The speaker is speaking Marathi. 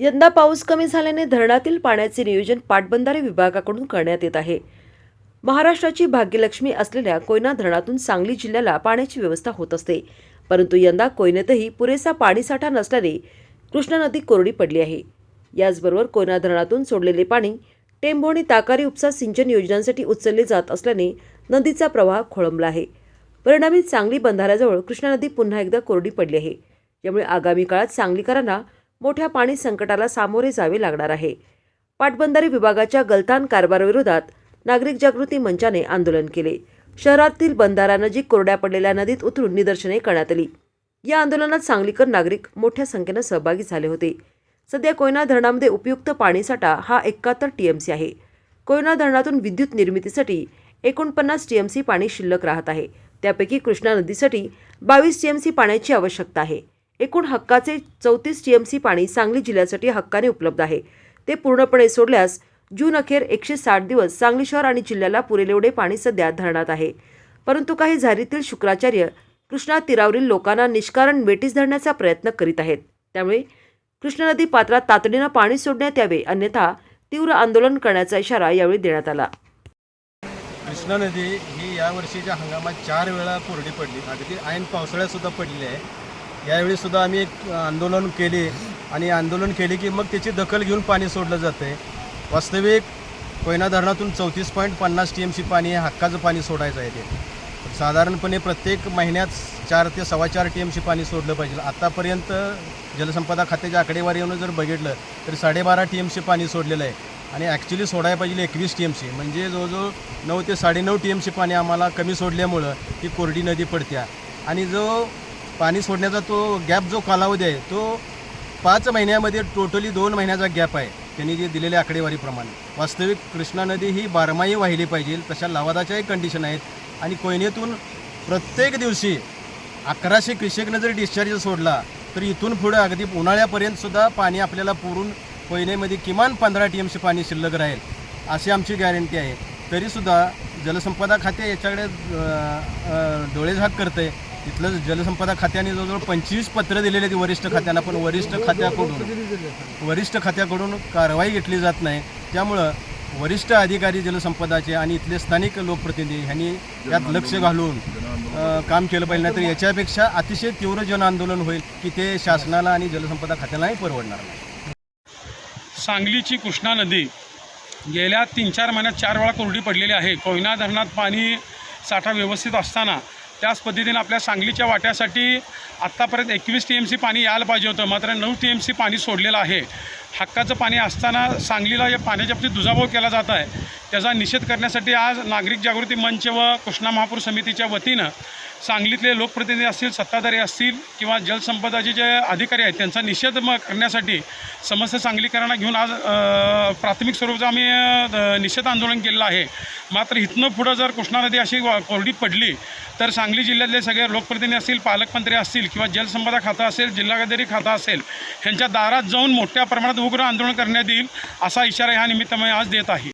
यंदा पाऊस कमी झाल्याने धरणातील पाण्याचे नियोजन पाटबंधारे विभागाकडून करण्यात येत आहे. महाराष्ट्राची भाग्यलक्ष्मी असलेल्या कोयना धरणातून सांगली जिल्ह्याला पाण्याची व्यवस्था होत असते. परंतु यंदा कोयनेतही पुरेसा पाणीसाठा नसल्याने कृष्णा नदी कोरडी पडली आहे. याचबरोबर कोयना धरणातून सोडलेले पाणी टेंभोणी ताकारी उपसा सिंचन योजनांसाठी उचलले जात असल्याने नदीचा प्रवाह खोळंबला आहे. परिणामी सांगली बंधाऱ्याजवळ कृष्णा नदी पुन्हा एकदा कोरडी पडली आहे. यामुळे आगामी काळात सांगलीकरांना मोठ्या पाणी संकटाला सामोरे जावे लागणार आहे. पाटबंधारे विभागाच्या गलतान कारभाराविरोधात नागरिक जागृती मंचाने आंदोलन केले. शहरातील बंधाऱ्यानजीक कोरड्या पडलेल्या नदीत उतरून निदर्शने करण्यात आली. या आंदोलनात सांगलीकर नागरिक मोठ्या संख्येनं सहभागी झाले होते. सध्या कोयना धरणामध्ये उपयुक्त पाणीसाठा हा एकाहत्तर टीएमसी आहे. कोयना धरणातून विद्युत निर्मितीसाठी एकोणपन्नास टीएमसी पाणी शिल्लक राहत आहे. त्यापैकी कृष्णा नदीसाठी बावीस टीएमसी पाण्याची आवश्यकता आहे. एकूण हक्काचे चौतीस टी एम सी पाणी सांगली जिल्ह्यासाठी हक्काने उपलब्ध आहे. ते पूर्णपणे सोडल्यास जून अखेर एकशे साठ दिवस सांगली शहर आणि जिल्ह्याला पुरेल एवढे पाणी सध्या धरणात आहे. परंतु काही झारीतील शुक्राचार्य कृष्णा तीरावरील लोकांना निष्कारण वेटीस धरण्याचा प्रयत्न करीत आहेत. त्यामुळे कृष्णा नदी पात्रात तातडीनं पाणी सोडण्यात यावे अन्यथा तीव्र आंदोलन करण्याचा इशारा यावेळी देण्यात आला. कृष्णा नदी ही या वर्षीच्या हंगामात चार वेळा कोरडी पडली. अगदी ऐन पावसाळ्यात सुद्धा पडली आहे. यावेळी सुद्धा आम्ही एक आंदोलन केले आणि आंदोलन केले की मग त्याची दखल घेऊन पाणी सोडलं जातं आहे वास्तविक कोयना धरणातून चौतीस पॉईंट पन्नास टी एम सी पाणी हे हक्काचं पाणी सोडायचं आहे ते. साधारणपणे प्रत्येक महिन्यात चार ते सव्वा चार टी एम सी पाणी सोडलं पाहिजे. आत्तापर्यंत जलसंपदा खात्याच्या आकडेवारीवरून जर बघितलं तर साडेबारा टी एम सी पाणी सोडलेलं आहे. आणि ॲक्च्युली सोडायला पाहिजे एकवीस टी एम सी म्हणजे जवळजवळ नऊ ते साडेनऊ टी एम सी पाणी आम्हाला कमी सोडल्यामुळं ती कोरडी नदी पडत्या. आणि जो पाणी सोडण्याचा तो गॅप जो कालावधी आहे तो पाच महिन्यामध्ये टोटली दोन महिन्याचा गॅप आहे त्यांनी जे दिलेल्या आकडेवारीप्रमाणे. वास्तविक कृष्णा नदी ही बारमाही वाहिली पाहिजे तशा लवादाच्याही कंडिशन आहेत. आणि कोयनेतून प्रत्येक दिवशी अकराशे क्रिशेकनं जर डिस्चार्ज सोडला तर इथून पुढं अगदी उन्हाळ्यापर्यंतसुद्धा पाणी आपल्याला पुरून कोयनेमध्ये किमान पंधरा टी एम सी पाणी शिल्लक राहील अशी आमची गॅरंटी आहे. तरीसुद्धा जलसंपदा खाते याच्याकडे डोळेझाक करतं आहे तिथलं जलसंपदा खात्याने जवळजवळ पंचवीस पत्र दिलेली आहेत वरिष्ठ खात्यांना पण वरिष्ठ खात्याकडून. वरिष्ठ खात्याकडून कारवाई घेतली जात नाही. त्यामुळं वरिष्ठ अधिकारी जलसंपदाचे आणि इथले स्थानिक लोकप्रतिनिधी ह्यांनी यात लक्ष घालून काम केलं पाहिजे. नाही तर याच्यापेक्षा अतिशय तीव्र जनआंदोलन होईल की ते शासनाला आणि जलसंपदा खात्यालाही परवडणार नाही. सांगलीची कृष्णा नदी गेल्या तीन चार महिन्यात चार वेळा कोरडी पडलेली आहे. कोयना धरणात पाणी साठा व्यवस्थित असताना त्याच पद्धतीने आपल्या सांगलीच्या वाट्यासाठी आत्तापर्यंत एकवीस टी एम सी पाणी यायला पाहिजे होतं. मात्र नऊ टी एम सी पाणी सोडलेलं आहे. हक्काचं पाणी असताना सांगलीला या पाण्याच्या बाबतीत दुजाभाव केला जात आहे. त्याचा निषेध करण्यासाठी आज नागरिक जागृती मंच व कृष्णा महापूर समितीच्या वतीनं सांगलीतले लोकप्रतिनिधी असतील सत्ताधारी असतील किंवा जलसंपदाचे जे अधिकारी आहेत त्यांचा निषेध म करण्यासाठी समस्त सांगलीकरांना घेऊन आज प्राथमिक स्वरूपाचं आम्ही निषेध आंदोलन केलेलं आहे. मात्र इथनं पुढं जर कृष्णा नदी अशी कोरडी पडली तर सांगली जिल्ह्यातले सगळे लोकप्रतिनिधी असतील पालकमंत्री असतील किंवा जलसंपदा खातं असेल जिल्हाधिकारी खातं असेल ह्यांच्या दारात जाऊन मोठ्या प्रमाणात उग्र आंदोलन करण्यात येईल असा इशारा ह्या निमित्ताने आज देत आहे.